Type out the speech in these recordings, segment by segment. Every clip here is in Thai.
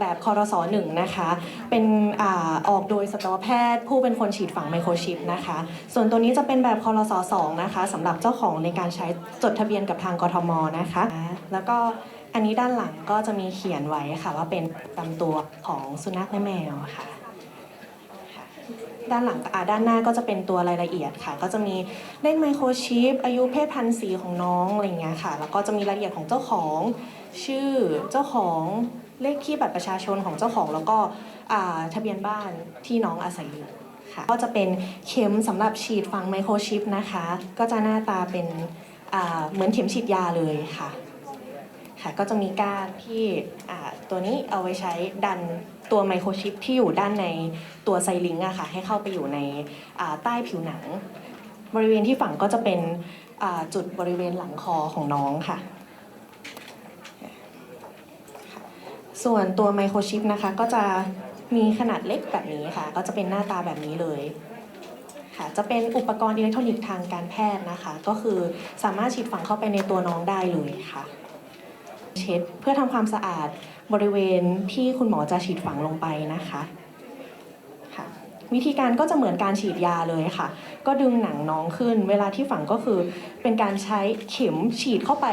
แบบคอรสหนึ่งนะคะ เป็นอออกโดยสัตวแพทย์ ผู้เป็นคนฉีดฝังไมโครชิปนะคะ ส่วนตัวนี้จะเป็นแบบคอรสสองนะคะสำหรับเจ้าของในการใช้จดทะเบียนกับทางกทมนะคะ แล้วก็อันนี้ด้านหลังก็จะมีเขียนไว้ค่ะว่าเป็นตามตัวของสุนัขและแมวค่ะด้านหลังด้านหน้าก็จะเป็นตัวรายละเอียดค่ะ ก็จะมีเลขไมโครชิปอายุเพศพันธุ์สีของน้องอะไรเงี้ยค่ะ แล้วก็จะมีรายละเอียดของเจ้าของ ชื่อเจ้าของ เลขที่บัตรประชาชนของเจ้าของ แล้วก็ทะเบียนบ้านที่น้องอาศัยอยู่ค่ะก็จะเป็นเข็มสำหรับฉีดฝังไมโครชิปนะคะ ก็จะหน้าตาเป็นเหมือนเข็มฉีดยาเลยค่ะค่ะก็จะมีก้านที่ตัวนี้เอาไว้ใช้ดันตัวไมโครชิปที่อยู่ด้านในตัวไซลิงอะค่ะให้เข้าไปอยู่ในใต้ผิวหนัง บริเวณที่ฝังก็จะเป็นจุดบริเวณหลังคอของน้องค่ะ ส่วนตัวไมโครชิปนะคะก็จะมีขนาดเล็กแบบนี้ค่ะ ก็จะเป็นหน้าตาแบบนี้เลยค่ะจะเป็นอุปกรณ์อิเล็กทรอนิกส์ทางการแพทย์นะคะ ก็คือสามารถฉีดฝังเข้าไปในตัวน้องได้เลยค่ะ เช็ดเพื่อทำความสะอาดบริเวณที่คุณหมอจะฉีดฝังลงไปนะคะค่ะวิธีการก็จะเหมือนการฉีดยาเลยค่ะ ก็ดึงหนังน้องขึ้น เวลาที่ฝังก็คือเป็นการใช้เข็มฉีดเข้าไป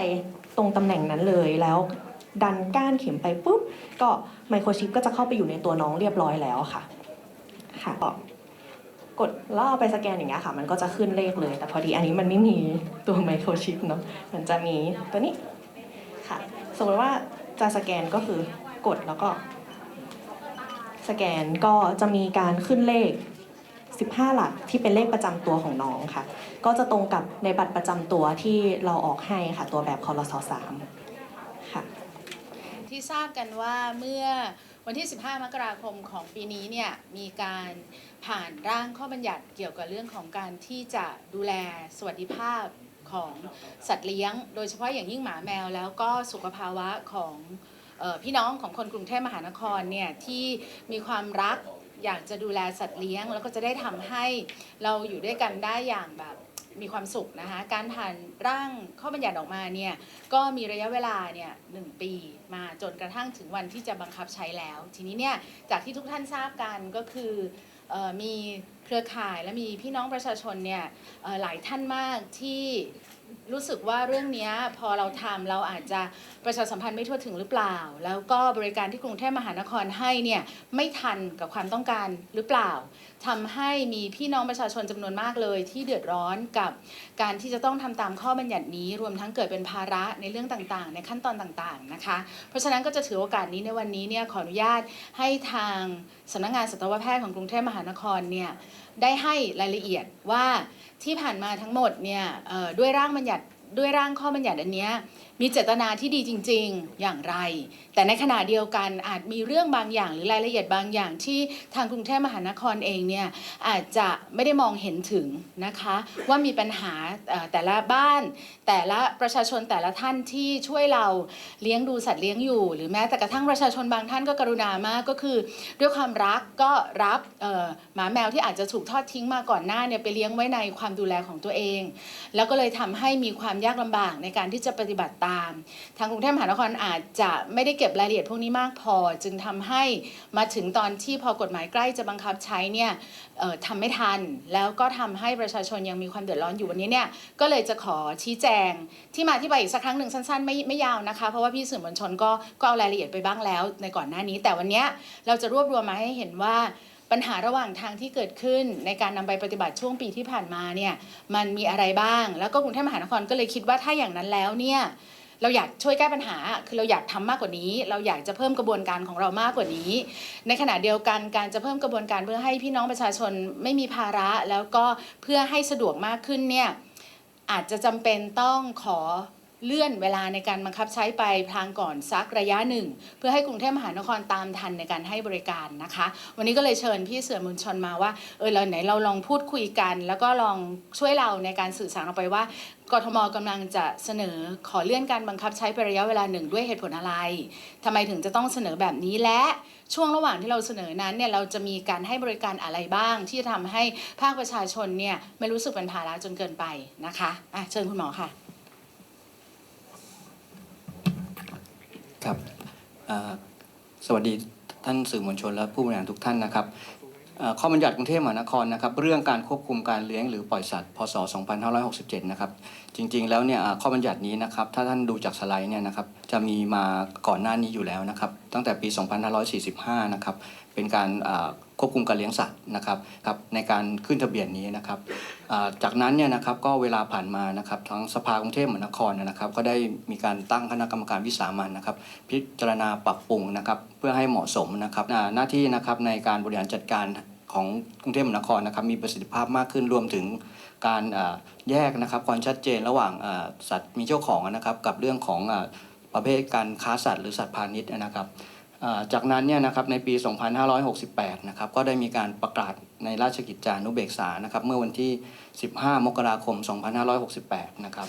ตรงตำแหน่งนั้นเลยแล้ว ดันก้านเข็มไปปุ๊บก็ไมโครชิปก็จะเข้าไปอยู่ในตัวน้องเรียบร้อยแล้วค่ะค่ะกดแล้วเอาไปสแกนอย่างเงี้ยค่ะ มันก็จะขึ้นเลขเลย แต่พอดีอันนี้มันไม่มีตัวไมโครชิปเนาะมันจะมีตัวนี้ค่ะ สมมติว่าจะสแกนก็คือกดแล้วก็ สแกนก็จะมีการขึ้นเลข 15 หลักที่เป็นเลขประจำตัวของน้องค่ะ ก็จะตรงกับในบัตรประจำตัวที่เราออกให้ค่ะ ตัวแบบคอรสสามค่ะ ที่ทราบกันว่าเมื่อวันที่ 15 มกราคมของปีนี้เนี่ยมีการผ่านร่างข้อบัญญัติเกี่ยวกับเรื่องของการที่จะดูแลสวัสดิภาพของสัตว์เลี้ยง โดยเฉพาะอย่างยิ่งหมาแมว แล้วก็สุขภาวะของออพี่น้องของคนกรุงเทพมหานครเนี่ยที่มีความรักอยากจะดูแลสัตว์เลี้ยง แล้วก็จะได้ทำให้เราอยู่ด้วยกันได้อย่างแบบ มีความสุขนะคะ การผ่านร่างข้อบัญญัติออกมาเนี่ยก็มีระยะเวลาเนี่ยหนึ่งปีมาจนกระทั่งถึงวันที่จะบังคับใช้แล้ว ทีนี้เนี่ยจากที่ทุกท่านทราบกันก็คือออมีเครือข่ายและมีพี่น้องประชาชนเนี่ยหลายท่านมากที่รู้สึกว่าเรื่องนี้พอเราทำเราอาจจะประชาสัมพันธ์ไม่ทั่วถึงหรือเปล่า แล้วก็บริการที่กรุงเทพมหานครให้เนี่ยไม่ทันกับความต้องการหรือเปล่า ทำให้มีพี่น้องประชาชนจำนวนมากเลยที่เดือดร้อนกับการที่จะต้องทำตามข้อบัญญัตินี้ รวมทั้งเกิดเป็นภาระในเรื่องต่างๆ ในขั้นตอนต่างๆนะคะ เพราะฉะนั้นก็จะถือโอกาสนี้ในวันนี้เนี่ยขออนุญาตให้ทางสำนักงานสัตวแพทย์ของกรุงเทพมหานครเนี่ยได้ให้รายละเอียดว่าที่ผ่านมาทั้งหมดเนี่ยด้วยร่างบัญญัติด้วยร่างข้อบัญญัติอันเนี้ยมีเจตนาที่ดีจริง ๆ อย่างไร แต่ในขณะเดียวกันอาจมีเรื่องบางอย่างหรือรายละเอียดบางอย่างที่ทางกรุงเทพมหานครเองเนี่ยอาจจะไม่ได้มองเห็นถึงนะคะว่ามีปัญหาแต่ละบ้าน แต่ละประชาชนแต่ละท่านที่ช่วยเราเลี้ยงดูสัตว์เลี้ยงอยู่ หรือแม้แต่กระทั่งประชาชนบางท่านก็กรุณามากก็คือ ด้วยความรักก็รับหมาแมวที่อาจจะถูกทอดทิ้งมาก่อนหน้าเนี่ยไปเลี้ยงไว้ในความดูแลของตัวเอง แล้วก็เลยทำให้มีความยากลำบากในการที่จะปฏิบัติตาม ทางกรุงเทพมหานครอาจจะไม่ได้เก็บรายละเอียดพวกนี้มากพอ จึงทำให้มาถึงตอนที่พอกฎหมายใกล้จะบังคับใช้เนี่ยทำไม่ทัน แล้วก็ทำให้ประชาชนยังมีความเดือดร้อนอยู่วันนี้เนี่ยก็เลยจะขอชี้แจงที่มาที่ไปอีกสักครั้งหนึ่งสั้นๆ ไม่ไม่ยาวนะคะ เพราะว่าพี่สื่อมวลชนก็ก็เอารายละเอียดไปบ้างแล้วในก่อนหน้านี้ แต่วันนี้เราจะรวบรวมมาให้เห็นว่า ปัญหาระหว่างทางที่เกิดขึ้นในการนำไปปฏิบัติช่วงปีที่ผ่านมาเนี่ยมันมีอะไรบ้าง แล้วก็กรุงเทพมหานครก็เลยคิดว่าถ้าอย่างนั้นแล้วเนี่ยเราอยากช่วยแก้ปัญหา คือเราอยากทำมากกว่านี้ เราอยากจะเพิ่มกระบวนการของเรามากกว่านี้ ในขณะเดียวกันการจะเพิ่มกระบวนการเพื่อให้พี่น้องประชาชนไม่มีภาระ แล้วก็เพื่อให้สะดวกมากขึ้นเนี่ยอาจจะจำเป็นต้องขอ เลื่อนเวลาในการบังคับใช้ไปพลางก่อนสักระยะหนึ่ง เพื่อให้กรุงเทพมหานครตามทันในการให้บริการนะคะ วันนี้ก็เลยเชิญพี่เสือมวลชนมาว่าเออเราไหนเราลองพูดคุยกัน แล้วก็ลองช่วยเราในการสื่อสารออกไปว่ากทมกำลังจะเสนอขอเลื่อนการบังคับใช้ไประยะเวลาหนึ่งด้วยเหตุผลอะไรทำไมถึงจะต้องเสนอแบบนี้และช่วงระหว่างที่เราเสนอนั้นเนี่ยเราจะมีการให้บริการอะไรบ้าง ที่จะทำให้ภาคประชาชนเนี่ยไม่รู้สึกเป็นภาระจนเกินไปนะคะอะเชิญคุณหมอค่ะ ครับเอ่อ สวัสดีท่านสื่อมวลชนและผู้บริหารทุกท่านนะครับข้อบัญญัติกรุงเทพมหานครนะครับ เรื่องการควบคุมการเลี้ยงหรือปล่อยสัตว์พศ 2567 นะครับ จริง ๆ แล้วเนี่ยข้อบัญญัตินี้นะครับ ถ้าท่านดูจากสไลด์เนี่ยนะครับ จะมีมาก่อนหน้านี้อยู่แล้วนะครับ ตั้งแต่ปี 2545 นะครับ เป็นการ ควบคุมการเลี้ยงสัตว์นะครับครับในการขึ้นทะเบียนนี้นะครับจากนั้นเนี่ยนะครับก็เวลาผ่านมานะครับทั้งสภากรุงเทพมหานครนะครับ ก็ได้มีการตั้งคณะกรรมการวิสามันนะครับ พิจารณาปรับปรุงนะครับเพื่อให้เหมาะสมนะครับหน้าที่นะครับในการบริหารจัดการของกรุงเทพมหานครนะครับมีประสิทธิภาพมากขึ้นรวมถึงการแยกนะครับความชัดเจนระหว่างสัตว์มีเจ้าของนะครับกับเรื่องของประเภทการค้าสัตว์หรือสัตว์พาณิชย์นะครับ จากนั้นเนี่ยนะครับในปี 2568 นะครับก็ได้มีการประกาศในราชกิจจานุเบกษานะครับเมื่อวันที่ 15 มกราคม 2568 นะครับ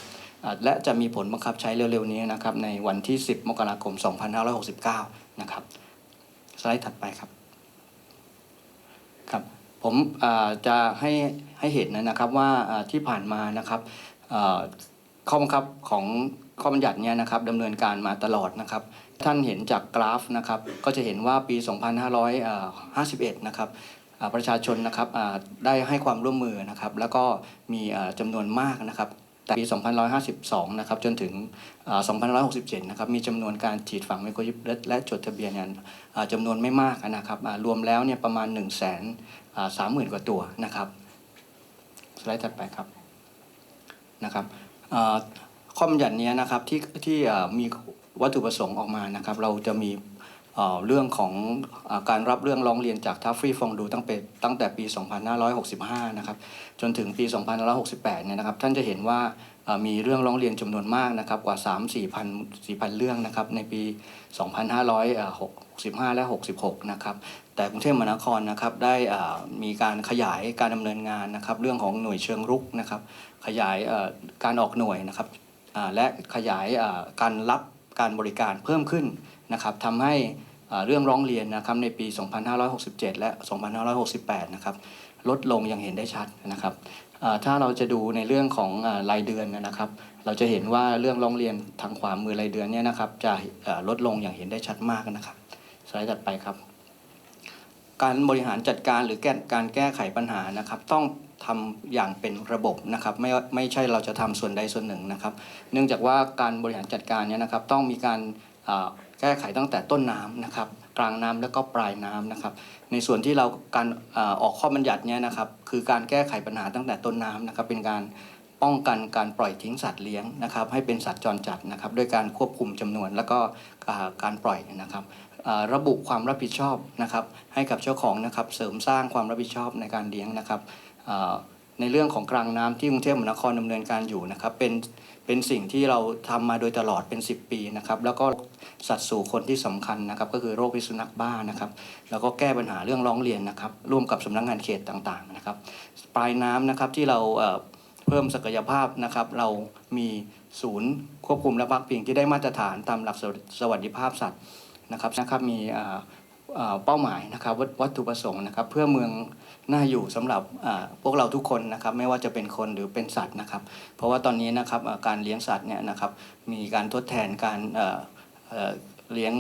และจะมีผลบังคับใช้เร็วๆนี้นะครับในวันที่ 10 มกราคม 2569 นะครับสไลด์ถัดไปครับครับผมจะให้ให้เห็นนะครับว่าที่ผ่านมานะครับข้อบังคับของข้อบัญญัติเนี่ยนะครับดำเนินการมาตลอดนะครับ ท่านเห็นจากกราฟนะครับก็จะเห็นว่าปี 2551 นะครับประชาชนนะครับได้ให้ความร่วมมือนะครับแล้วก็มีอ่าจำนวนมากนะครับแต่ปี2552 นะครับ จนถึง2567 นะครับ มีจำนวนการฉีดฝังไมโครชิปและและจดทะเบียนเนี่ยจำนวนไม่มากนะครับ รวมแล้วเนี่ยประมาณ 1 3 0 0 0 0 กว่าตัวนะครับ สไลด์ถัดไปครับ นะครับข้อบัญญัตินี้นะครับที่ที่มี วัตถุประสงค์ออกมานะครับ เราจะมีเรื่องของอการรับเรื่องร้องเรียนจากทัฟฟี่ฟองดูตั้งแต่ตั้งแต่ปี 2565 นะครับ จนถึงปี 2568 เนี่ยนะครับ ท่านจะเห็นว่ามีเรื่องร้องเรียนจำนวนมากนะครับ กว่า 3 4พัน4พันเรื่องนะครับ ในปี 2565 และ 66 นะครับ แต่กรุงเทพมหานครนะครับ ได้มีการขยายการดำเนินงานนะครับ เรื่องของหน่วยเชิงรุกนะครับ ขยายการออกหน่วยนะครับและขยายการรับ การบริการเพิ่มขึ้นนะครับทำให้เรื่องร้องเรียนนะครับในปี 2567 และ 2568 นะครับลดลงอย่างเห็นได้ชัดนะครับถ้าเราจะดูในเรื่องของรายเดือนนะครับ เราจะเห็นว่าเรื่องร้องเรียนทางขวามือรายเดือนเนี่ยนะครับจะลดลงอย่างเห็นได้ชัดมากนะครับสไลด์ถัดไปครับ การบริหารจัดการหรือแก้การแก้ไขปัญหานะครับ ต้องทำอย่างเป็นระบบนะครับไม่ไม่ใช่เราจะทำส่วนใดส่วนหนึ่งนะครับ เนื่องจากว่าการบริหารจัดการเนี่ยนะครับ ต้องมีการแก้ไขตั้งแต่ต้นน้ำนะครับ กลางน้ำแล้วก็ปลายน้ำนะครับ ในส่วนที่เราการออกข้อบัญญัติเนี่ยนะครับ คือการแก้ไขปัญหาตั้งแต่ต้นน้ำนะครับ เป็นการป้องกันการปล่อยทิ้งสัตว์เลี้ยงนะครับ ให้เป็นสัตว์จรจัดนะครับ ด้วยการควบคุมจำนวนแล้วก็การปล่อยนะครับ ระบุความรับผิดชอบนะครับให้กับเจ้าของนะครับเสริมสร้างความรับผิดชอบในการเลี้ยงนะครับในเรื่องของกลางน้ำที่กรุงเทพมหานครดำเนินการอยู่นะครับเป็นเป็นสิ่งที่เราทำมาโดยตลอดเป็น 10 ปีนะครับแล้วก็สัตว์สู่คนที่สำคัญนะครับก็คือโรคพิษสุนัขบ้านะครับแล้วก็แก้ปัญหาเรื่องร้องเรียนนะครับร่วมกับสำนักงานเขตต่างๆนะครับปลายน้ำนะครับที่เราเอ่อเพิ่มศักยภาพนะครับเรามีศูนย์ควบคุมและพักพิงที่ได้มาตรฐานตามหลักสวัสดิภาพสัตว์ นะครับนะครับมีเป้าหมายนะครับวัตถุประสงค์นะครับเพื่อเมืองน่าอยู่สำหรับพวกเราทุกคนนะครับไม่ว่าจะเป็นคนหรือเป็นสัตว์นะครับ เพราะว่าตอนนี้นะครับการเลี้ยงสัตว์เนี่ยนะครับมีการทดแทนการเลี้ยง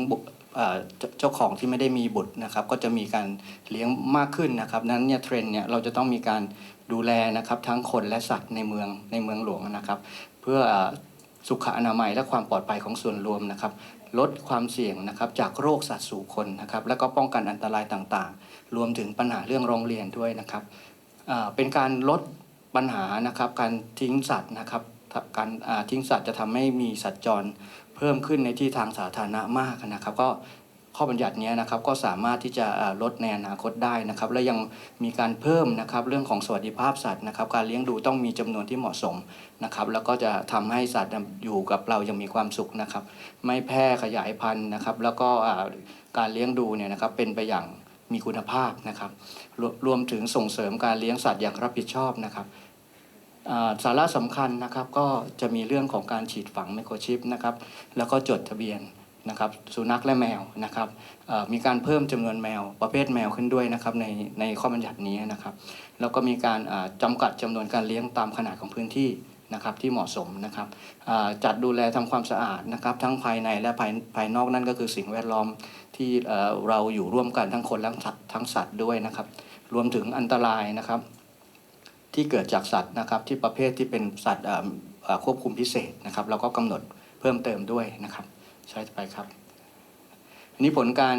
เจ้าของที่ไม่ได้มีบุตรนะครับก็จะมีการเลี้ยงมากขึ้นนะครับนั้นเนี่ยเทรนเนี่ยเราจะต้องมีการดูแลนะครับทั้งคนและสัตว์ในเมืองในเมืองหลวงนะครับ เพื่อสุขอนามัยและความปลอดภัยของส่วนรวมนะครับ ลดความเสี่ยงนะครับจากโรคสัตว์สู่คนนะครับแล้วก็ป้องกันอันตรายต่างๆ รวมถึงปัญหาเรื่องโรงเรียนด้วยนะครับเป็นการลดปัญหานะครับการทิ้งสัตว์นะครับการทิ้งสัตว์จะทำให้มีสัตว์จรเพิ่มขึ้นในที่ทางสาธารณะมากนะครับ ก็ ข้อบัญญัตินี้นะครับก็สามารถที่จะลดในอนาคตได้นะครับ และยังมีการเพิ่มนะครับเรื่องของสวัสดิภาพสัตว์นะครับ การเลี้ยงดูต้องมีจำนวนที่เหมาะสมนะครับ แล้วก็จะทำให้สัตว์อยู่กับเราอย่างมีความสุขนะครับ ไม่แพร่ขยายพันธุ์นะครับ แล้วก็การเลี้ยงดูเนี่ยนะครับเป็นไปอย่างมีคุณภาพนะครับรวรวมถึงส่งเสริมการเลี้ยงสัตว์อย่างรับผิดชอบนะครับสาระสำคัญนะครับก็จะมีเรื่องของการฉีดฝังไมโครชิปนะครับ แล้วก็จดทะเบียน นะครับสุนัขและแมวนะครับมีการเพิ่มจำนวนแมวประเภทแมวขึ้นด้วยนะครับในในข้อบัญญัตินี้นะครับแล้วก็มีการอ่าจำกัดจำนวนการเลี้ยงตามขนาดของพื้นที่นะครับที่เหมาะสมนะครับจัดดูแลทำความสะอาดนะครับทั้งภายในและภายภายนอกนั่นก็คือสิ่งแวดล้อมที่เราอยู่ร่วมกันทั้งคนและสัตว์ทั้งสัตว์ด้วยนะครับ รวมถึงอันตรายนะครับ ที่เกิดจากสัตว์นะครับที่ประเภทที่เป็นสัตว์ควบคุมพิเศษนะครับเราก็กำหนดเพิ่มเติมด้วยนะครับ ใช้ไปครับ อันนี้ผลการ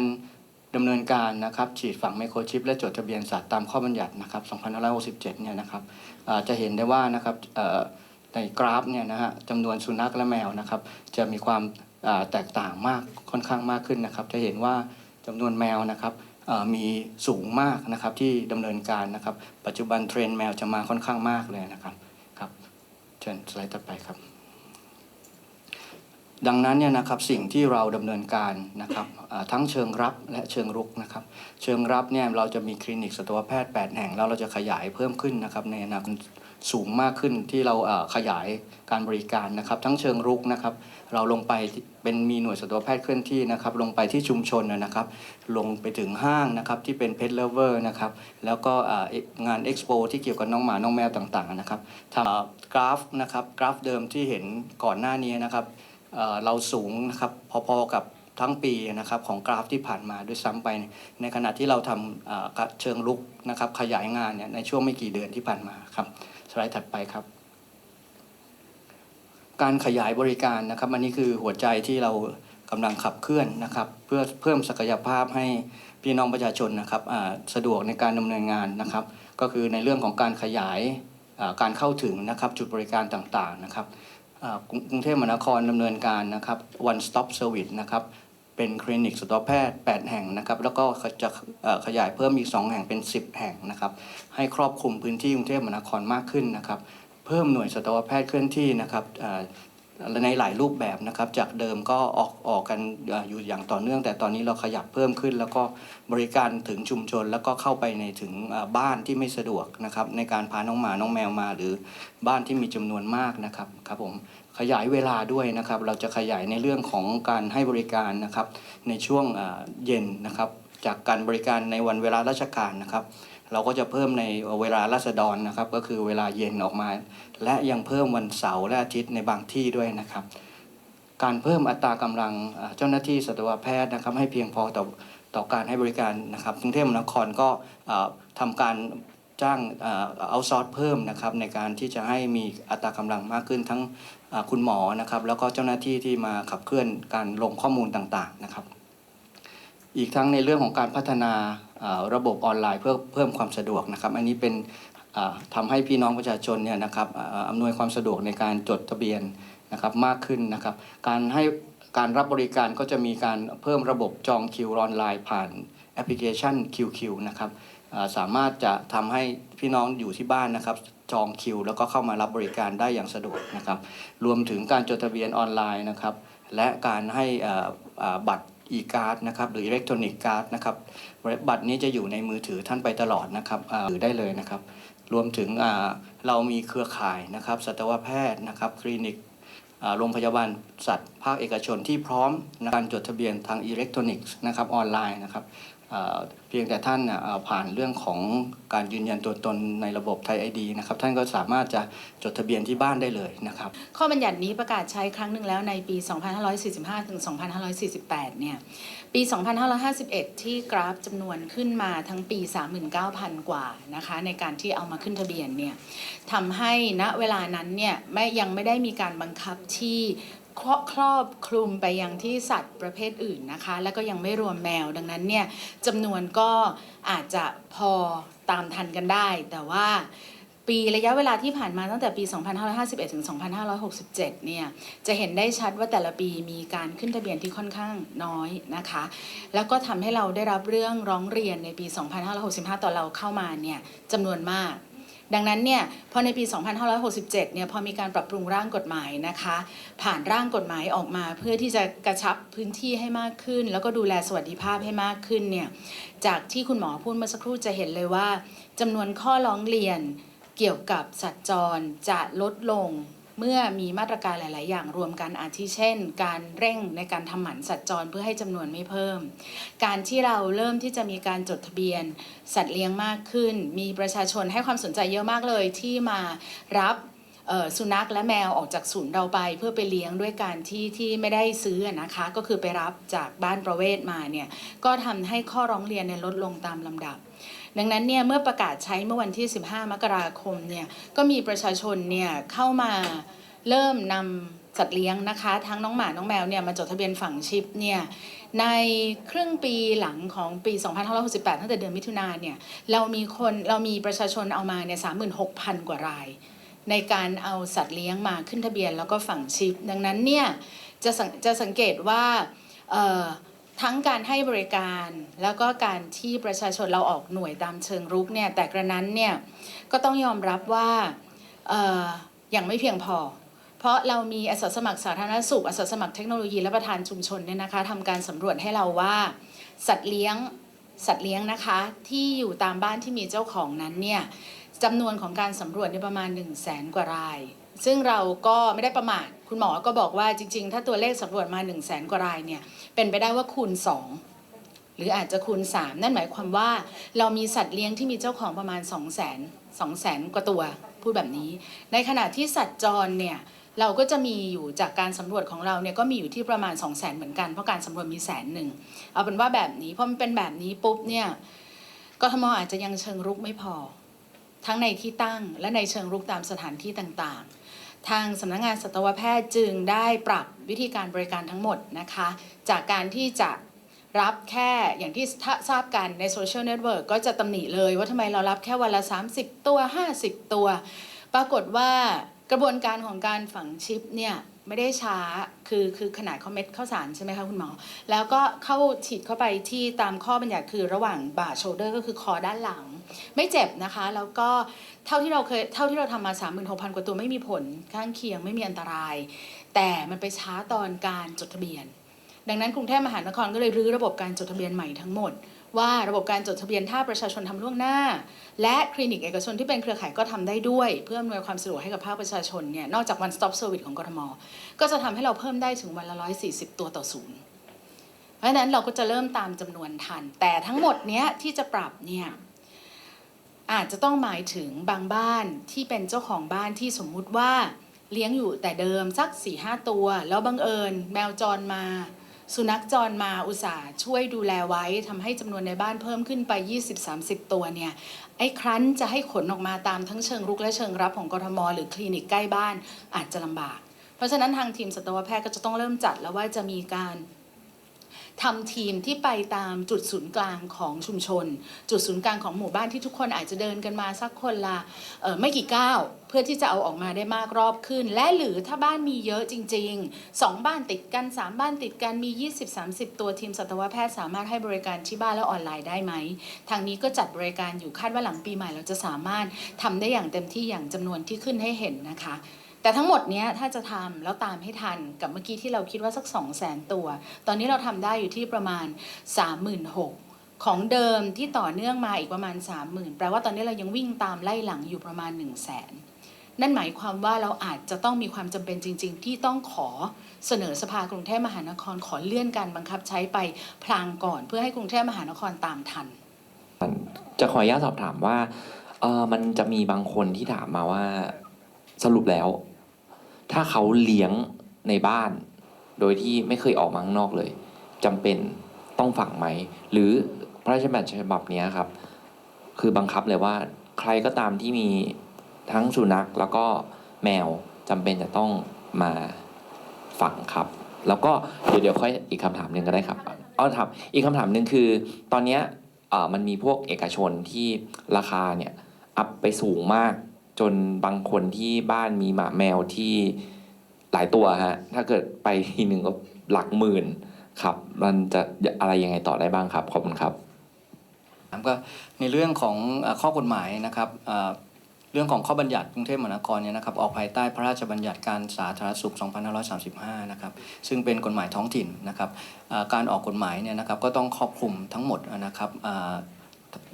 ดำเนินการนะครับฉีดฝังไมโครชิปและจดทะเบียนสัตว์ตามข้อบัญญัตินะครับ2567เนี่ยนะครับจะเห็นได้ว่านะครับในกราฟเนี่ยนะฮะจำนวนสุนัขและแมวนะครับ จะมีความแตกต่างมากค่อนข้างมากขึ้นนะครับ จะเห็นว่าจำนวนแมวนะครับมีสูงมากนะครับที่ดำเนินการนะครับ ปัจจุบันเทรนแมวจะมาค่อนข้างมากเลยนะครับครับเชิญสไลด์ต่อไปครับ ดังนั้นเนี่ยนะครับสิ่งที่เราดำเนินการนะครับทั้งเชิงรับและเชิงรุกนะครับ เชิงรับเนี่ยเราจะมีคลินิกสัตวแพทย์ 8 แห่งแล้วเราจะขยายเพิ่มขึ้นนะครับในอนาคตสูงมากขึ้นที่เราขยายการบริการนะครับ ทั้งเชิงรุกนะครับ เราลงไปเป็นมีหน่วยสัตวแพทย์เคลื่อนที่นะครับ ลงไปที่ชุมชนนะครับ ลงไปถึงห้างนะครับที่เป็นเพ t เลเวอร์นะครับแล้วก็งานเอ็กซ์โปที่เกี่ยวกับน้องหมาน้องแมวต่างๆนะครับทำกราฟนะครับกราฟเดิมที่เห็นก่อนหน้านี้นะครับ เราสูงนะครับพอๆกับทั้งปีนะครับของกราฟที่ผ่านมาด้วยซ้ำไป ในขณะที่เราทำเอ่อเชิงลุกนะครับขยายงานเนี่ยในช่วงไม่กี่เดือนที่ผ่านมาครับสไลด์ถัดไปครับ การขยายบริการนะครับอันนี้คือหัวใจที่เรากำลังขับเคลื่อนนะครับเพื่อเพิ่มศักยภาพให้พี่น้องประชาชนนะครับสะดวกในการดำเนินงานนะครับ ก็คือในเรื่องของการขยายการเข้าถึงนะครับจุดบริการต่างๆนะครับ กรุงเทพมหานครดำเนินการนะครับ one stop service นะครับ เป็นคลินิกสัตวแพทย์ 8 แห่งนะครับ แล้วก็จะขยายเพิ่มอีก 2 แห่งเป็น 10 แห่งนะครับ ให้ครอบคลุมพื้นที่กรุงเทพมหานครมากขึ้นนะครับ เพิ่มหน่วยสัตวแพทย์เคลื่อนที่นะครับ ในหลายรูปแบบนะครับจากเดิมก็ออกออกกันอยู่อย่างต่อเนื่อง แต่ตอนนี้เราขยับเพิ่มขึ้น แล้วก็บริการถึงชุมชน แล้วก็เข้าไปในถึงบ้านที่ไม่สะดวกนะครับในการพาน้องหมาน้องแมวมา หรือบ้านที่มีจำนวนมากนะครับครับผมขยายเวลาด้วยนะครับ เราจะขยายในเรื่องของการให้บริการนะครับในช่วงเย็นนะครับ จากการบริการในวันเวลาราชการนะครับ เราก็จะเพิ่มในเวลาราษฎรนะครับ ก็คือเวลาเย็นออกมา และยังเพิ่มวันเสาร์และอาทิตย์ในบางที่ด้วยนะครับ การเพิ่มอัตรากำลังเจ้าหน้าที่สัตวแพทย์นะครับ ให้เพียงพอต่อต่อการให้บริการนะครับกรุงเทพมหานครก็เอ่อทำการจ้างเอาซอร์สเพิ่มนะครับในการที่จะให้มีอัตรากำลังมากขึ้นทั้งคุณหมอนะครับ แล้วก็เจ้าหน้าที่ที่มาขับเคลื่อนการลงข้อมูลต่างๆนะครับ อีกทั้งในเรื่องของการพัฒนาระบบออนไลน์เพื่อเพิ่มความสะดวกนะครับ อันนี้เป็นอ่าทำให้พี่น้องประชาชนเนี่ยนะครับอำนวยความสะดวกในการจดทะเบียนนะครับมากขึ้นนะครับ การให้การรับบริการก็จะมีการเพิ่มระบบจองคิวออนไลน์ผ่านแอปพลิเคชัน QQ นะครับสามารถจะทำให้พี่น้องอยู่ที่บ้านนะครับจองคิว แล้วก็เข้ามารับบริการได้อย่างสะดวกนะครับ รวมถึงการจดทะเบียนออนไลน์นะครับ และการให้บัตร e-card นะครับหรืออิเล็กทรอนิกส์การ์ดนะครับบัตรนี้จะอยู่ในมือถือท่านไปตลอดนะครับถือได้เลยนะครับ รวมถึงเรามีเครือข่ายนะครับสัตวแพทย์นะครับคลินิกโรงพยาบาลสัตว์ภาคเอกชนที่พร้อมในการจดทะเบียนทางอิเล็กทรอนิกส์นะครับออนไลน์นะครับ เพียงแต่ท่านผ่านเรื่องของการยืนยันตัวตนในระบบไทยไอดีนะครับท่านก็สามารถจะจดทะเบียนที่บ้านได้เลยนะครับ ข้อบัญญัตินี้ประกาศใช้ครั้งหนึ่งแล้วในปี 2545 ถึง 2548 เนี่ย ปี 2551 ที่กราฟจำนวนขึ้นมาทั้งปี 39,000 กว่านะคะในการที่เอามาขึ้นทะเบียนเนี่ยทำให้ณเวลานั้นเนี่ยไม่ยังไม่ได้มีการบังคับที่ ครอบครอบคลุมไปยังที่สัตว์ประเภทอื่นนะคะ แล้วก็ยังไม่รวมแมวดังนั้นเนี่ยจำนวนก็อาจจะพอตามทันกันได้ แต่ว่าปีระยะเวลาที่ผ่านมาตั้งแต่ปี 2551 ถึง 2567 เนี่ย จะเห็นได้ชัดว่าแต่ละปีมีการขึ้นทะเบียนที่ค่อนข้างน้อยนะคะ แล้วก็ทำให้เราได้รับเรื่องร้องเรียนในปี 2565ต่อเราเข้ามาเนี่ยจำนวนมาก ดังนั้นเนี่ยพอในปี 2567 เนี่ยพอมีการปรับปรุงร่างกฎหมายนะคะ ผ่านร่างกฎหมายออกมา เพื่อที่จะกระชับพื้นที่ให้มากขึ้น แล้วก็ดูแลสวัสดิภาพให้มากขึ้นเนี่ยจากที่คุณหมอพูดเมื่อสักครู่จะเห็นเลยว่าจำนวนข้อร้องเรียนเกี่ยวกับสัตว์จรจะลดลง เมื่อมีมาตรการหลาย ๆ อย่างรวมกันอาทิเช่น การเร่งในการทำหมันสัตว์จรเพื่อให้จำนวนไม่เพิ่ม การที่เราเริ่มที่จะมีการจดทะเบียนสัตว์เลี้ยงมากขึ้น มีประชาชนให้ความสนใจเยอะมากเลยที่มารับสุนัขและแมวออกจากศูนย์เราไปเพื่อไปเลี้ยงด้วยการที่ที่ไม่ได้ซื้อนะคะ ก็คือไปรับจากบ้านประเวศมาเนี่ยก็ทำให้ข้อร้องเรียนเนี่ยลดลงตามลำดับ ดังนั้นเนี่ยเมื่อประกาศใช้เมื่อวันที่ 15 มกราคมเนี่ยก็มีประชาชนเนี่ยเข้ามาเริ่มนำสัตว์เลี้ยงนะคะ ทั้งน้องหมาน้องแมวเนี่ยมาจดทะเบียนฝังชิปเนี่ยในครึ่งปีหลังของปี 2568 ตั้งแต่เดือนมิถุนาเนี่ยเรามีคนเรามีประชาชนเอามาเนี่ย36,000 กว่าราย ในการเอาสัตว์เลี้ยงมาขึ้นทะเบียนแล้วก็ฝังชิป ดังนั้นเนี่ยจะสังจะสังเกตว่า ทั้งการให้บริการแล้วก็การที่ประชาชนเราออกหน่วยตามเชิงรุกเนี่ยแต่กระนั้นเนี่ยก็ต้องยอมรับว่าเอ่อยังไม่เพียงพอ เพราะเรามีอาสาสมัครสาธารณสุขอาสาสมัครเทคโนโลยีและประธานชุมชนเนี่ยนะคะทำการสำรวจให้เราว่า สัตว์เลี้ยงสัตว์เลี้ยงนะคะที่อยู่ตามบ้านที่มีเจ้าของนั้นเนี่ยจำนวนของการสำรวจเนี่ยประมาณ 1 0 0 0 0แสนกว่าราย ซึ่งเราก็ไม่ได้ประมาทคุณหมอก็บอกว่าจริง ๆ ถ้าตัวเลขสำรวจมา 1 0 0 0 0แสนกว่ารายเนี่ยเป็นไปได้ว่าคูณ 2 หรืออาจจะคูณ 3 นั่นหมายความว่าเรามีสัตว์เลี้ยงที่มีเจ้าของประมาณ 2 0 0 0 0 0 2 0 0 0 0 กว่าตัวพูดแบบนี้ ในขณะที่สัตว์จรเนี่ยเราก็จะมีอยู่จากการสำรวจของเราเนี่ยก็มีอยู่ที่ประมาณ 2 0 0 0 0 0เหมือนกันเพราะการสำรวจมีแสนหนึ่งเอาเป็นว่าแบบนี้พอมันเป็นแบบนี้ปุ๊บเนี่ยกทมอาจจะยังเชิงรุกไม่พอ ทั้งในที่ตั้งและในเชิงรุกตามสถานที่ต่างๆ ทางสำนักงานสัตวแพทย์จึงได้ปรับวิธีการบริการทั้งหมดนะคะ จากการที่จะรับแค่อย่างที่ทราบกันในโซเชียลเน็ตเวิร์กก็จะตำหนิเลยว่าทำไมเรารับแค่วันละ 30 ตัว 50 ตัว ปรากฏว่ากระบวนการของการฝังชิปเนี่ย ไม่ได้ช้าคือคือขนาดเขาเม็ดข้าวสารใช่ไหมคะคุณหมอ แล้วก็เข้าฉีดเข้าไปที่ตามข้อบัญญัติคือระหว่างบ่าโชเดอร์ก็คือคอด้านหลัง ไม่เจ็บนะคะ แล้วก็เท่าที่เราเคยเท่าที่เราทำมา 36,000 กว่าตัวไม่มีผลข้างเคียงไม่มีอันตราย แต่มันไปช้าตอนการจดทะเบียน ดังนั้นกรุงเทพมหานครก็เลยรื้อระบบการจดทะเบียนใหม่ทั้งหมด ว่าระบบการจดทะเบียนถ้าประชาชนทำล่วงหน้า และคลินิกเอกชนที่เป็นเครือข่ายก็ทำได้ด้วย เพื่ออำนวยความสะดวกให้กับภาคประชาชนเนี่ยนอกจาก one stop service ของกทม ก็จะทำให้เราเพิ่มได้ถึงวันละ 140 ตัวต่อศูนย์เพราะฉะนั้นเราก็จะเริ่มตามจำนวนทัน แต่ทั้งหมดเนี้ยที่จะปรับเนี่ยอาจจะต้องหมายถึงบางบ้านที่เป็นเจ้าของบ้านที่สมมุติว่าเลี้ยงอยู่แต่เดิมสัก4ี่ห้าตัว แล้วบังเอิญแมวจรมา สุนัขจรมาอุตส่าห์ช่วยดูแลไว้ทำให้จำนวนในบ้านเพิ่มขึ้นไป 20-30 ตัวเนี่ยไอ้ครั้นจะให้ขนออกมาตามทั้งเชิงรุกและเชิงรับของกรทม หรือคลินิกใกล้บ้านอาจจะลำบาก เพราะฉะนั้นทางทีมสัตวแพทย์ก็จะต้องเริ่มจัดแล้วว่าจะมีการ ทำทีมที่ไปตามจุดศูนย์กลางของชุมชน จุดศูนย์กลางของหมู่บ้านที่ทุกคนอาจจะเดินกันมาสักคนละไม่กี่ก้าวเพื่อที่จะเอาออกมาได้มากรอบขึ้น และหรือถ้าบ้านมีเยอะจริงๆสองบ้านติดกันสามบ้านติดกันมี 20-30 ตัวทีมสัตวแพทย์สามารถให้บริการที่บ้านและออนไลน์ได้ไหม ทางนี้ก็จัดบริการอยู่คาดว่าหลังปีใหม่เราจะสามารถทำได้อย่างเต็มที่อย่างจำนวนที่ขึ้นให้เห็นนะคะ แต่ทั้งหมดเนี้ยถ้าจะทำแล้วตามให้ทันกับเมื่อกี้ที่เราคิดว่าสัก 2 0 0แสนตัว ตอนนี้เราทำได้อยู่ที่ประมาณ 36,000ของเดิมที่ต่อเนื่องมาอีกประมาณ 30,000 แปลว่าตอนนี้เรายังวิ่งตามไล่หลังอยู่ประมาณ 1 0 0 0 0แสนนั่นหมายความว่าเราอาจจะต้องมีความจำเป็นจริง ๆ ที่ต้องขอเสนอสภากรุงเทพมหานครขอเลื่อนการบังคับใช้ไปพลางก่อนเพื่อให้กรุงเทพมหานครตามทัน จะขออนุญาตสอบถามว่าเออมันจะมีบางคนที่ถามมาว่าสรุปแล้ว ถ้าเขาเลี้ยงในบ้าน โดยที่ไม่เคยออกมาข้างนอกเลยจำเป็นต้องฝังไหม หรือพระราชบัญญัติฉบับนี้ครับ คือบังคับเลยว่าใครก็ตามที่มีทั้งสุนัขแล้วก็แมวจำเป็นจะต้องมาฝังครับ แล้วก็เดี๋ยวเดี๋ยวค่อยอีกคำถามหนึ่งก็ได้ครับเอถามอีกคำถามหนึ่งคือ ตอนนี้มันมีพวกเอกชนที่ราคาเนี่ยอัพไปสูงมาก จนบางคนที่บ้านมีหมาแมวที่หลายตัวฮะ ถ้าเกิดไปทีหนึ่งก็หลักหมื่นครับ มันจะอะไรยังไงต่อได้บ้างครับ ขอบคุณครับก็ในเรื่องของข้อกฎหมายนะครับเรื่องของข้อบัญญัติกรุงเทพมหานครเนี่ยนะครับออกภายใต้พระราชบัญญัติการสาธารณสุข 2535 นะครับซึ่งเป็นกฎหมายท้องถิ่นนะครับการออกกฎหมายเนี่ยนะครับก็ต้องครอบคลุมทั้งหมดนะครับ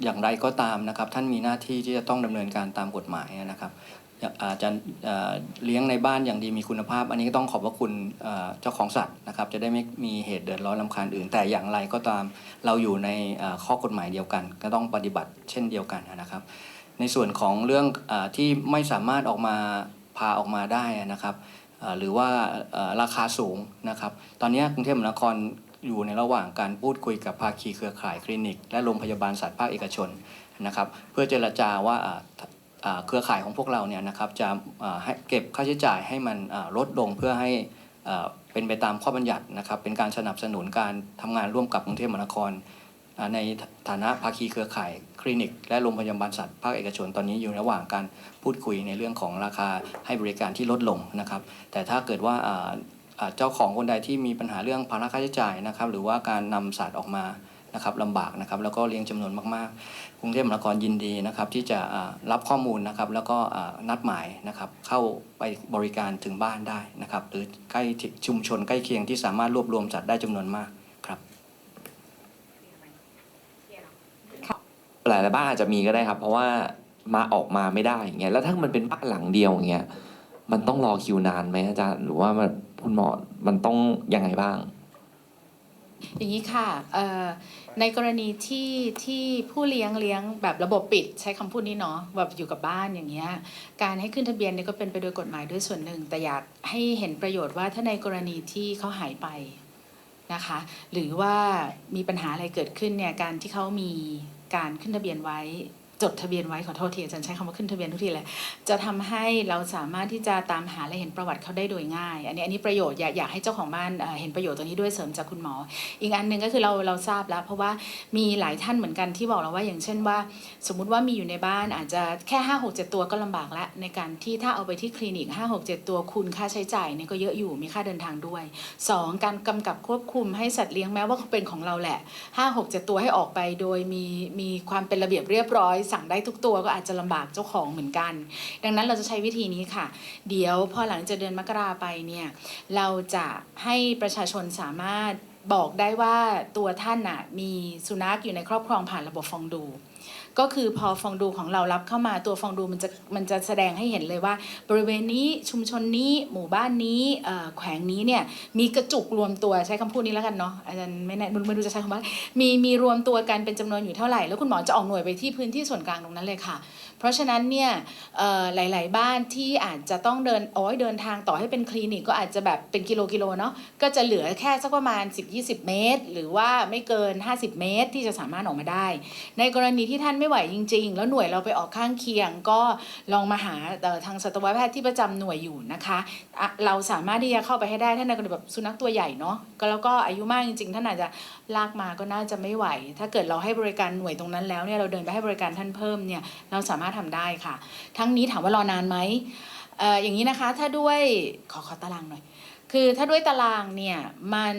อย่างไรก็ตามนะครับ ท่านมีหน้าที่ที่จะต้องดำเนินการตามกฎหมายนะครับอาอาจจะเลี้ยงในบ้านอย่างดีมีคุณภาพ อันนี้ก็ต้องขอบพระคุณเจ้าของสัตว์นะครับ จะได้ไม่มีเหตุเดือดร้อนลำคาญอื่น แต่อย่างไรก็ตามเราอยู่ในข้อกฎหมายเดียวกัน ก็ต้องปฏิบัติเช่นเดียวกันนะครับ ในส่วนของเรื่องอที่ไม่สามารถออกมาพาออกมาได้นะครับหรือว่าราคาสูงนะครับ ตอนนี้กรุงเทพมหานคร อยู่ในระหว่างการพูดคุยกับภาคีเครือข่ายคลินิก และโรงพยาบาลสัตว์ภาคเอกชนนะครับ เพื่อเจรจาว่าอ่าอ่าเครือข่ายของพวกเราเนี่ยนะครับจะอ่าให้เก็บค่าใช้จ่ายให้มันลดลงเพื่อให้อ่าเป็นไปตามข้อบัญญัตินะครับ เป็นการสนับสนุนการทำงานร่วมกับกรุงเทพมหานคร ในฐานะภาคีเครือข่ายคลินิก และโรงพยาบาลสัตว์ภาคเอกชนตอนนี้อยู่ระหว่างการพูดคุยในเรื่องของราคาให้บริการที่ลดลงนะครับ แต่ถ้าเกิดว่า เจ้าของคนใดที่มีปัญหาเรื่องภาระค่าใช้จ่ายนะครับ หรือว่าการนำสัตว์ออกมานะครับลำบากนะครับแล้วก็เลี้ยงจำนวนมากๆกรุงเทพมหานครยินดีนะครับ ที่จะรับข้อมูลนะครับ แล้วก็นัดหมายนะครับ เข้าไปบริการถึงบ้านได้นะครับ หรือใกล้ชุมชนใกล้เคียงที่สามารถรวบรวมสัตว์ได้จำนวนมากครับหลายๆบ้านอาจจะมีก็ได้ครับ เพราะว่ามาออกมาไม่ได้อย่างเงี้ยแล้วถ้ามันเป็นบ้านหลังเดียวอย่างเงี้ยมันต้องรอคิวนานไหมอาจารย์หรือว่ามัน คุณหมอมันต้องยังไงบ้าง อย่างนี้ค่ะในกรณีที่ที่ผู้เลี้ยงเลี้ยงแบบระบบปิด ใช้คำพูดนี้เนาะแบบอยู่กับบ้านอย่างเงี้ยการให้ขึ้นทะเบียนเนี่ยก็เป็นไปโดยกฎหมายด้วยส่วนหนึ่ง แต่อยากให้เห็นประโยชน์ว่าถ้าในกรณีที่เขาหายไปนะคะหรือว่ามีปัญหาอะไรเกิดขึ้นเนี่ยการที่เขามีการขึ้นทะเบียนไว้ จดทะเบียนไว้ขอโทษทีอาจารย์ใช้คำว่าขึ้นทะเบียนทุกทีเลยจะทำให้เราสามารถที่จะตามหาและเห็นประวัติเขาได้โดยง่าย อันนี้อันนี้ประโยชน์อยากอยากให้เจ้าของบ้านเห็นประโยชน์ตรงนี้ด้วยเสริมจากคุณหมอ อีกอันหนึ่งก็คือเราเราทราบแล้ว เพราะว่ามีหลายท่านเหมือนกันที่บอกเราว่าอย่างเช่นว่า สมมุติว่ามีอยู่ในบ้านอาจจะแค่5 6 7ตัวก็ลำบากแล้วในการที่ถ้าเอาไปที่คลินิก 5 6 7 ตัวคุณค่าใช้จ่ายเนี่ยก็เยอะอยู่มีค่าเดินทางด้วย 2. การกำกับควบคุมให้สัตว์เลี้ยงแม้ว่าเขาเป็นของเราแหละ5 6 7 ตัวให้ออกไปโดยมีมีความเป็นระเบียบเรียบร้อยสั่งได้ทุกตัวก็อาจจะลำบากเจ้าของเหมือนกัน ดังนั้นเราจะใช้วิธีนี้ค่ะ เดี๋ยวพอหลังจากเดือนมกราไปเนี่ยเราจะให้ประชาชนสามารถบอกได้ว่าตัวท่านน่ะมีสุนัขอยู่ในครอบครองผ่านระบบฟองดู ก็คือพอฟองดูของเรารับเข้ามาตัวฟองดูมันจะมันจะแสดงให้เห็นเลยว่า บริเวณนี้ชุมชนนี้หมู่บ้านนี้แขวงนี้เนี่ยมีกระจุกรวมตัวใช้คำพูดนี้แล้วกันเนาะอาจารย์ไม่แน่ไม่รู้จะใช้คำว่ามีมีรวมตัวกันเป็นจำนวนอยู่เท่าไหร่ แล้วคุณหมอจะออกหน่วยไปที่พื้นที่ส่วนกลางตรงนั้นเลยค่ะ เพราะฉะนั้นเนี่ยหลาย ๆ บ้านที่อาจจะต้องเดินโอ้ยเดินทางต่อให้เป็นคลินิกก็อาจจะแบบเป็นกิโลกิโลเนาะก็จะเหลือแค่สักประมาณ 10-20 เมตร หรือว่าไม่เกิน 50 เมตร ที่จะสามารถออกมาได้ ในกรณีที่ท่านไม่ไหวจริง ๆ แล้วหน่วยเราไปออกข้างเคียง ก็ลองมาหาทางสัตวแพทย์ที่ประจำหน่วยอยู่นะคะะเราสามารถที่จะเข้าไปให้ได้ท่านในกรณีแบบสุนัขตัวใหญ่เนาะก็แล้วก็อายุมากจริง ๆ ท่านอาจจะลากมาก็น่าจะไม่ไหว ถ้าเกิดเราให้บริการหน่วยตรงนั้นแล้วเนี่ยเราเดินไปให้บริการท่านเพิ่มเนี่ยเราสามารถทำได้ค่ะ ทั้งนี้ถามว่ารอนานไหมเอออย่างนี้นะคะถ้าด้วยขอขอตารางหน่อย คือถ้าด้วยตารางเนี่ยมัน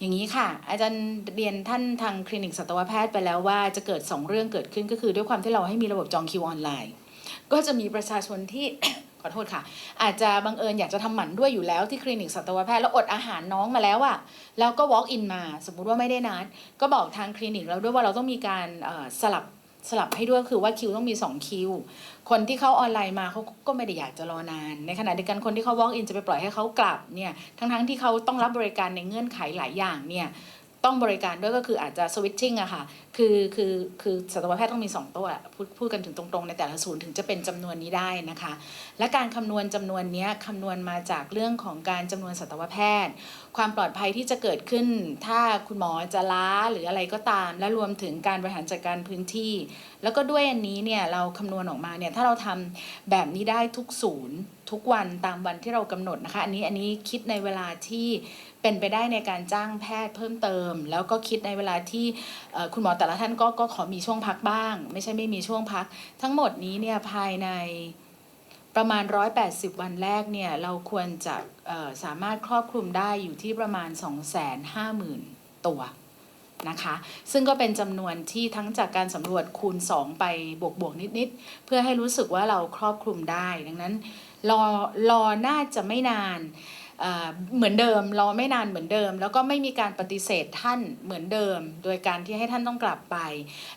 อย่างนี้ค่ะ อาจารย์เรียนท่านทางคลินิกสัตวแพทย์ไปแล้วว่าจะเกิด 2 เรื่องเกิดขึ้นก็คือด้วยความที่เราให้มีระบบจองคิวออนไลน์ ก็จะมีประชาชนที่ขอโทษค่ะ อาจจะบังเอิญอยากจะทำหมันด้วยอยู่แล้วที่คลินิกสัตวแพทย์แล้วอดอาหารน้องมาแล้วอะแล้วก็ walk in มา สมมุติว่าไม่ได้นัดก็บอกทางคลินิกแล้วด้วยว่าเราต้องมีการสลับ สลับให้ด้วยคือว่าคิวต้องมี 2 คิว คนที่เข้าออนไลน์มาเขาก็ไม่ได้อยากจะรอนาน ในขณะเดียวกันคนที่เขา walk in จะไปปล่อยให้เขากลับเนี่ยทั้งๆที่เขาต้องรับบริการในเงื่อนไขหลายอย่างเนี่ยต้องบริการด้วยก็คืออาจจะ switching อะค่ะ คือคือคือสัตวแพทย์ต้องมี 2 ตัวพูดพูดกันถึงตรงๆ ในแต่ละศูนย์ถึงจะเป็นจำนวนนี้ได้นะคะ และการคำนวณจำนวนนี้ยคำนวณมาจากเรื่องของการจำนวนสัตวแพทย์ ความปลอดภัยที่จะเกิดขึ้น ถ้าคุณหมอจะล้าหรืออะไรก็ตาม และรวมถึงการบริหารจัดการพื้นที่ แล้วก็ด้วยอันนี้เนี่ยเราคำนวณออกมาเนี่ยถ้าเราทำแบบนี้ได้ทุกศูนย์ ทุกวันตามวันที่เรากำหนดนะคะ อันนี้อันนี้คิดในเวลาที่เป็นไปได้ในการจ้างแพทย์เพิ่มเติม แล้วก็คิดในเวลาที่คุณหมอแต่ละท่านก็ก็ขอมีช่วงพักบ้าง ไม่ใช่ไม่มีช่วงพัก ทั้งหมดนี้เนี่ยภายใน ประมาณ 180 วันแรกเนี่ยเราควรจะสามารถครอบคลุมได้อยู่ที่ประมาณ 250,000 ตัวนะคะ ซึ่งก็เป็นจำนวนที่ทั้งจากการสำรวจคูณ 2 ไปบวกบวกนิด ๆ เพื่อให้รู้สึกว่าเราครอบคลุมได้ ดังนั้นรอรอน่าจะไม่นาน เหมือนเดิมรอไม่นานเหมือนเดิม แล้วก็ไม่มีการปฏิเสธท่านเหมือนเดิม โดยการที่ให้ท่านต้องกลับไป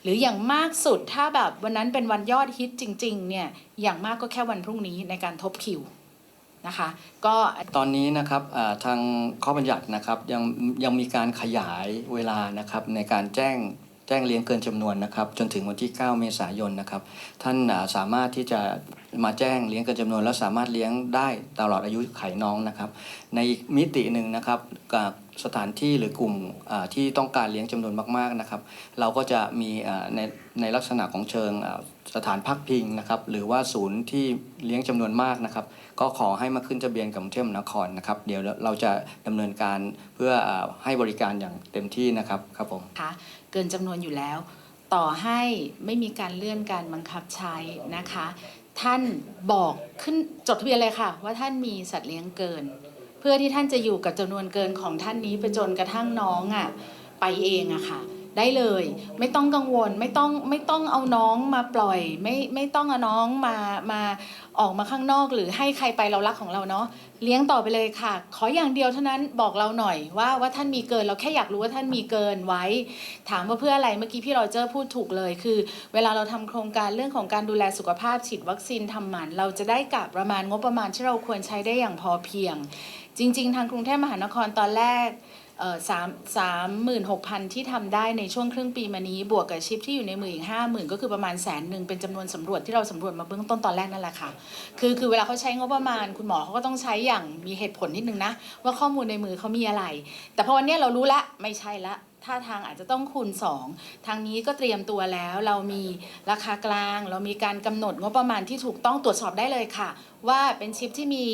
หรืออย่างมากสุดถ้าแบบวันนั้นเป็นวันยอดฮิตจริงๆเนี่ยอย่างมากก็แค่วันพรุ่งนี้ในการทบคิวนะคะก็ตอนนี้นะครับทางข้อบัญญัตินะครับยังยังมีการขยายเวลานะครับในการแจ้ง แจ้งเลี้ยงเกินจำนวนนะครับจนถึงวันที่ 9 เมษายนนะครับท่านสามารถที่จะมาแจ้งเลี้ยงเกินจำนวน แล้วสามารถเลี้ยงได้ตลอดอายุไขน้องนะครับ ในมิติหนึ่งนะครับกับ สถานที่หรือกลุ่มที่ต้องการเลี้ยงจำนวนมากๆนะครับ เราก็จะมีในในลักษณะของเชิงสถานพักพิงนะครับ หรือว่าศูนย์ที่เลี้ยงจำนวนมากนะครับ ก็ขอให้มาขึ้นทะเบียนกับกรุงเทพมหานครนะครับ เดี๋ยวเราจะดำเนินการเพื่อให้บริการอย่างเต็มที่นะครับครับผมคะเกินจำนวนอยู่แล้ว ต่อให้ไม่มีการเลื่อนการบังคับใช้นะคะ ท่านบอกขึ้นจดทะเบียนเลยค่ะ ว่าท่านมีสัตว์เลี้ยงเกิน พื่อที่ท่านจะอยู่กับจำนวนเกินของท่านนี้ไปจนกระทั่งน้องอะไปเองอะค่ะ ได้เลยไม่ต้องกังวลไม่ต้องไม่ต้องเอาน้องมาปล่อย ไม่ไม่ต้องเอาน้องมามาออกมาข้างนอก หรือให้ใครไปเรารักของเราเนาะเลี้ยงต่อไปเลยค่ะ ขออย่างเดียวเท่านั้นบอกเราหน่อยว่าว่าท่านมีเกินเราแค่อยากรู้ว่าท่านมีเกินไว้ ถามว่าเพื่ออะไรเมื่อกี้พี่โรเจอร์พูดถูกเลยคือ เวลาเราทำโครงการเรื่องของการดูแลสุขภาพฉีดวัคซีนทำหมัน เราจะได้กับประมาณงบประมาณที่เราควรใช้ได้อย่างพอเพียง จริง ๆ ทางกรุงเทพมหานครตอนแรกสามสามหมื่นหกพันที่ทำได้ในช่วงครึ่งปีมานี้บวกกับชิปที่อยู่ในมืออีกห้าหมื่นก็คือประมาณแสนหนึ่งเป็นจำนวนสำรวจที่เราสำรวจมาเบื้องต้นตอนแรกนั่นแหละค่ะคือคือเวลาเขาใช้งบประมาณคุณหมอเขาก็ต้องใช้อย่างมีเหตุผลนิดนึงนะ ว่าข้อมูลในมือเขามีอะไร แต่พอวันนี้เรารู้ละไม่ใช่ละท่าทางอาจจะต้องคูณ 2 ทางนี้ก็เตรียมตัวแล้ว เรามีราคากลาง เรามีการกำหนดงบประมาณที่ถูกต้องตรวจสอบได้เลยค่ะว่าเป็นชิปที่มี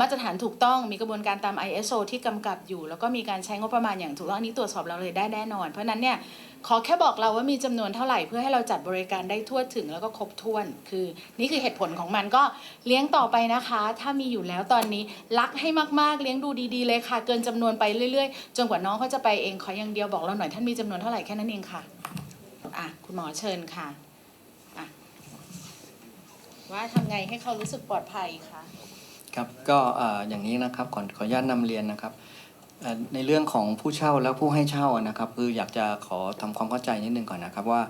มาตรฐานถูกต้องมีกระบวนการตาม ISO ที่กำกับอยู่ แล้วก็มีการใช้งบประมาณอย่างถูกต้องอันนี้ตรวจสอบเราเลยได้แน่นอน เพราะนั้นเนี่ยขอแค่บอกเราว่ามีจำนวนเท่าไหร่เพื่อให้เราจัดบริการได้ทั่วถึงแล้วก็ครบถ้วน คือ นี่คือเหตุผลของมันก็เลี้ยงต่อไปนะคะ ถ้ามีอยู่แล้วตอนนี้รักให้มากๆ เลี้ยงดูดีๆ เลยค่ะ เกินจำนวนไปเรื่อยๆ จนกว่าน้องเขาจะไปเองขออย่างเดียวบอกเราหน่อยท่านมีจำนวนเท่าไหร่แค่นั้นเองค่ะอะคุณหมอเชิญค่ะ ว่าทำไงให้เขารู้สึกปลอดภัยคะครับก็เอ่ออย่างนี้นะครับขอขออนุญาตนำเรียนนะครับเอ่อในเรื่องของผู้เช่าและผู้ให้เช่านะครับคืออยากจะขอทำความเข้าใจนิดนึงก่อนนะครับว่า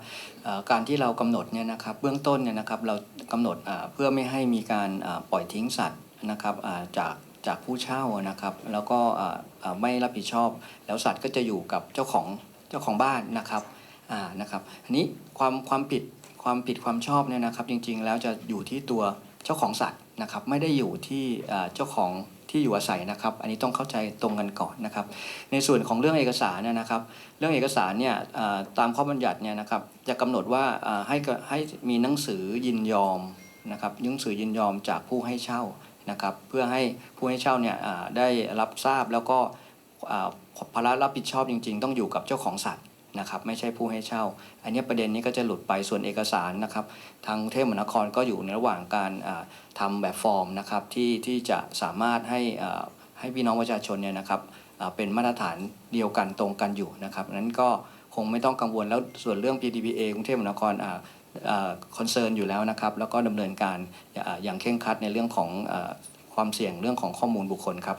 เอ่อการที่เรากำหนดเนี่ยนะครับเบื้องต้นเนี่ยนะครับเรากำหนดอ่าเพื่อไม่ให้มีการอ่าปล่อยทิ้งสัตว์นะครับอ่าจากจากผู้เช่านะครับ แล้วก็อ่าอ่าไม่รับผิดชอบ แล้วสัตว์ก็จะอยู่กับเจ้าของเจ้าของบ้านนะครับ อ่านะครับอันนี้ความความผิด ความผิดความชอบเนี่ยนะครับจริงๆ แล้วจะอยู่ที่ตัวเจ้าของสัตว์นะครับไม่ได้อยู่ที่เจ้าของที่อยู่อาศัยนะครับ อันนี้ต้องเข้าใจตรงกันก่อนนะครับ ในส่วนของเรื่องเอกสารเนี่ยนะครับ เรื่องเอกสารเนี่ยตามข้อบัญญัติเนี่ยนะครับจะกำหนดว่าให้ให้มีหนังสือยินยอมนะครับหนังสือยินยอมจากผู้ให้เช่านะครับ เพื่อให้ผู้ให้เช่าเนี่ยได้รับทราบแล้วก็ภาระรับผิดชอบจริง ๆ ต้องอยู่กับเจ้าของสัตว์ นะครับไม่ใช่ผู้ให้เช่า อันนี้ประเด็นนี้ก็จะหลุดไปส่วนเอกสารนะครับ ทางกรุงเทพมหานครก็อยู่ในระหว่างการอ่าทำแบบฟอร์มนะครับที่ที่จะสามารถให้ให้พี่น้องประชาชนเนี่ยนะครับเป็นมาตรฐานเดียวกันตรงกันอยู่นะครับนั้นก็คงไม่ต้องกังวลแล้วส่วนเรื่อง PDPA กรุงเทพมหานครคอนเซิร์นอยู่แล้วนะครับ แล้วก็ดำเนินการอย่างเคร่งครัดในเรื่องของอความเสี่ยงเรื่องของข้อมูลบุคคลครับ